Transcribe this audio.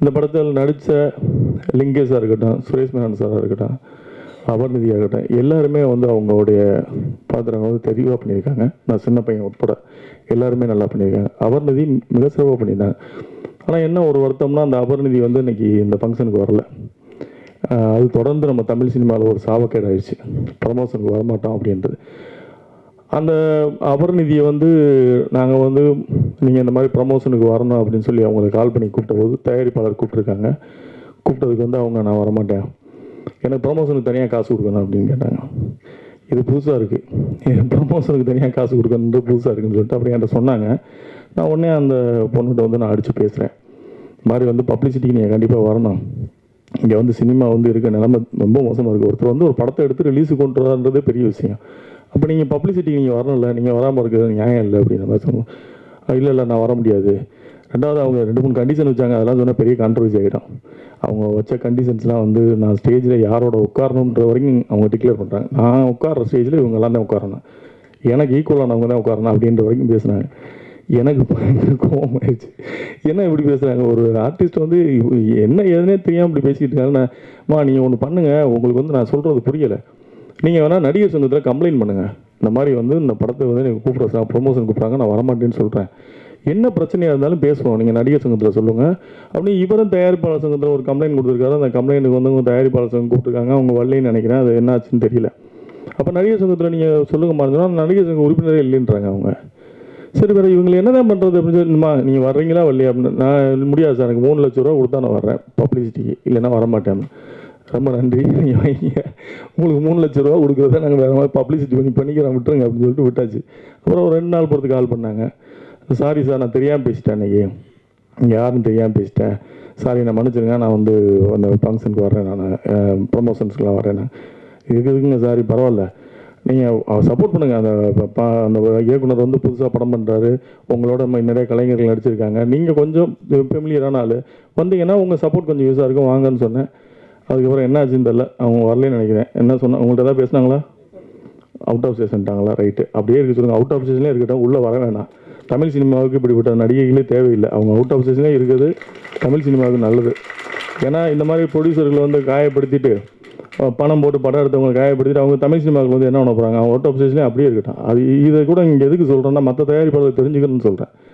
இந்த படத்தில் நடித்த லிங்கேஷாக இருக்கட்டும் சுரேஷ் மேனன் சாராக இருக்கட்டும் அபர்நிதியாக இருக்கட்டும் எல்லாருமே வந்து அவங்களுடைய பாத்திரங்கள் வந்து தெளிவாக பண்ணியிருக்காங்க. நான் சின்ன பையன் உட்பட எல்லாருமே நல்லா பண்ணியிருக்காங்க. அபர்நிதி மிக சிறப்பாக பண்ணியிருந்தாங்க. ஆனால் என்ன ஒரு வருத்தம்னா அந்த அபர்நிதி வந்து இன்னைக்கு இந்த ஃபங்க்ஷனுக்கு வரல. அது தொடர்ந்து நம்ம தமிழ் சினிமாவில் ஒரு சாவக்கேடு ஆயிடுச்சு. ப்ரமோஷனுக்கு வரமாட்டோம் அப்படின்றது. அந்த அபர்நிதியை வந்து நாங்கள் வந்து நீங்கள் இந்த மாதிரி ப்ரமோஷனுக்கு வரணும் அப்படின்னு சொல்லி அவங்களுக்கு கால் பண்ணி கூப்பிட்டபோது தயாரிப்பாளர் கூப்பிட்ருக்காங்க கூப்பிட்டதுக்கு வந்து அவங்க நான் வரமாட்டேன். எனக்கு ப்ரமோஷனுக்கு தனியாக காசு கொடுக்கணும் அப்படின்னு கேட்டாங்க. இது புதுசாக இருக்குது ப்ரமோஷனுக்கு தனியாக காசு கொடுக்கணுன்றது புதுசாக இருக்குன்னு சொல்லிட்டு அப்படி என்கிட்ட சொன்னாங்க. நான் உடனே அந்த பொண்ணுகிட்ட வந்து நான் அடித்து பேசுகிறேன் இந்த மாதிரி வந்து பப்ளிசிட்டிக்கு நீங்கள் கண்டிப்பாக வரணும். இங்கே வந்து சினிமா வந்து இருக்க நிலைமை ரொம்ப மோசமாக இருக்குது ஒருத்தர் வந்து ஒரு படத்தை எடுத்து ரிலீஸுக்கு கொண்டு வரான்றதே பெரிய விஷயம். அப்போ நீங்கள் பப்ளிசிட்டி நீங்கள் வரணும்ல நீங்கள் வராமல் இருக்கிறது நியாயம் இல்லை அப்படின்னு மாதிரி சொன்னோம். இல்லை இல்லை நான் வர முடியாது. ரெண்டாவது அவங்க ரெண்டு மூணு கண்டிஷன் வச்சாங்க அதெல்லாம் சொன்னால் பெரிய கான்ட்ரவர்சி ஆகிடும். அவங்க வச்ச கண்டிஷன்ஸ்லாம் வந்து நான் ஸ்டேஜில் யாரோட உட்காரணுன்ற வரைக்கும் அவங்க டிக்ளேர் பண்ணுறாங்க நான் உட்கார்ற ஸ்டேஜில் இவங்க எல்லாம் தான் உட்காரணும். எனக்கு ஈக்குவலானவங்க தான் உட்காரணும் அப்படின்ற வரைக்கும் பேசுனாங்க. எனக்கு கோபம் ஆயிடுச்சு. என்ன இப்படி பேசுகிறாங்க ஒரு ஆர்டிஸ்ட் வந்து என்ன எதுனே தெரியாமல் இப்படி பேசிக்கிட்டு இருக்காங்க நான் மா நீங்கள் ஒன்று பண்ணுங்கள் உங்களுக்கு வந்து நான் சொல்கிறது புரியலை. நீங்கள் வேணால் நடிகர் சங்கத்தில் கம்ப்ளைண்ட் பண்ணுங்கள் இந்த மாதிரி வந்து இந்த படத்தை வந்து நீங்கள் கூப்பிட்ற சார் ப்ரொமோஷன் கூப்பிட்றாங்க நான் வரமாட்டேன்னு சொல்கிறேன் என்ன பிரச்சனையாக இருந்தாலும் பேசுவோம் நீங்கள் நடிகர் சங்கத்தில் சொல்லுங்கள் அப்படி இவரும் தயாரிப்பாளர் சங்கத்தில் ஒரு கம்ப்ளைண்ட் கொடுத்துருக்காரு. அந்த கம்ப்ளைண்ட்டுக்கு வந்து உங்கள் தயாரிப்பாளர் சங்கம் கூப்பிட்டுருக்காங்க. அவங்க வரலன்னு நினைக்கிறேன். அது என்ன ஆச்சுன்னு தெரியல. அப்போ நடிகர் சங்கத்தில் நீங்கள் சொல்லுங்க மாறுதுன்னா நடிகர் சங்கம் உறுப்பினரே இல்லைன்றாங்க அவங்க. சரி வேறு இவங்களை என்ன தான் பண்ணுறது அப்படின்னு சொல்லிமா நீங்கள் வர்றீங்களா? வரலையா? அப்படின்னு நான் முடியாது சார். எனக்கு மூணு லட்ச ரூபா கொடுத்தா நான் வர்றேன் பப்ளிசிட்டிக்கு இல்லைன்னா வரமாட்டேன். ரொம்ப நன்றி. நீங்கள் வைங்க உங்களுக்கு மூணு லட்ச ரூபா கொடுக்குறத நாங்கள் வேறு மாதிரி பப்ளிசிட்டி பண்ணி பண்ணிக்கிறோம் விட்டுருங்க அப்படின்னு சொல்லிட்டு விட்டாச்சு. அப்புறம் ஒரு ரெண்டு நாள் பொறுத்து கால் பண்ணாங்க. சாரி சார் நான் தெரியாமல் பேசிட்டேன் அன்றைக்கி இங்கே யாருன்னு தெரியாமல் பேசிட்டேன். சாரி நான் மன்னிச்சிருங்க. நான் வந்து அந்த ஃபங்க்ஷனுக்கு வர்றேன் நான். ப்ரொமோஷன்ஸ்க்குலாம் வரேன் நான். இதுக்கு இருக்குங்க சாரி பரவாயில்ல. நீங்கள் சப்போர்ட் பண்ணுங்கள் அந்த அந்த இயக்குனர் வந்து புதுசாக படம் பண்ணுறாரு உங்களோட ம- நிறைய கலைஞர்கள் நடிச்சிருக்காங்க. நீங்கள் கொஞ்சம் ஃபெமிலியரான ஆள். வந்தீங்கன்னா உங்கள் சப்போர்ட் கொஞ்சம் யூஸாக இருக்கும். வாங்கன்னு சொன்னேன். அதுக்கப்புறம் என்ன ஆச்சுன்னு தெரில அவங்க வரலன்னு நினைக்கிறேன். என்ன சொன்ன உங்கள்கிட்ட ஏதாவது பேசுனாங்களா? அவுட் ஆஃப் ஸ்டேஷன்ட்டாங்களா ரைட்டு அப்படியே இருக்க சொல்லுங்கள் அவுட் ஆஃப் ஸ்டேஷன்லேயே இருக்கட்டும். உள்ளே வர வேணாம். தமிழ் சினிமாவுக்கு இப்படிப்பட்ட நடிகைகளே தேவையில்லை. அவங்க அவுட் ஆஃப் ஸ்டேஷன்லேயே இருக்கிறது தமிழ் சினிமாவுக்கு நல்லது. ஏன்னா இந்த மாதிரி ப்ரொடியூசர்களை வந்து காயப்படுத்திட்டு பணம் போட்டு படம் எடுத்தவங்க காயப்படுத்திட்டு அவங்க தமிழ் சினிமாவுக்கு வந்து என்ன பண்ண போகிறாங்க அவங்க அவுட் ஆஃப் ஸ்டேஷன்லேயே அப்படியே இருக்கட்டும். அது இதை கூட இங்கே எதுக்கு சொல்கிறேன்னா மற்ற தயாரிப்பாளர்கள் தெரிஞ்சுக்கணும்னு சொல்கிறேன்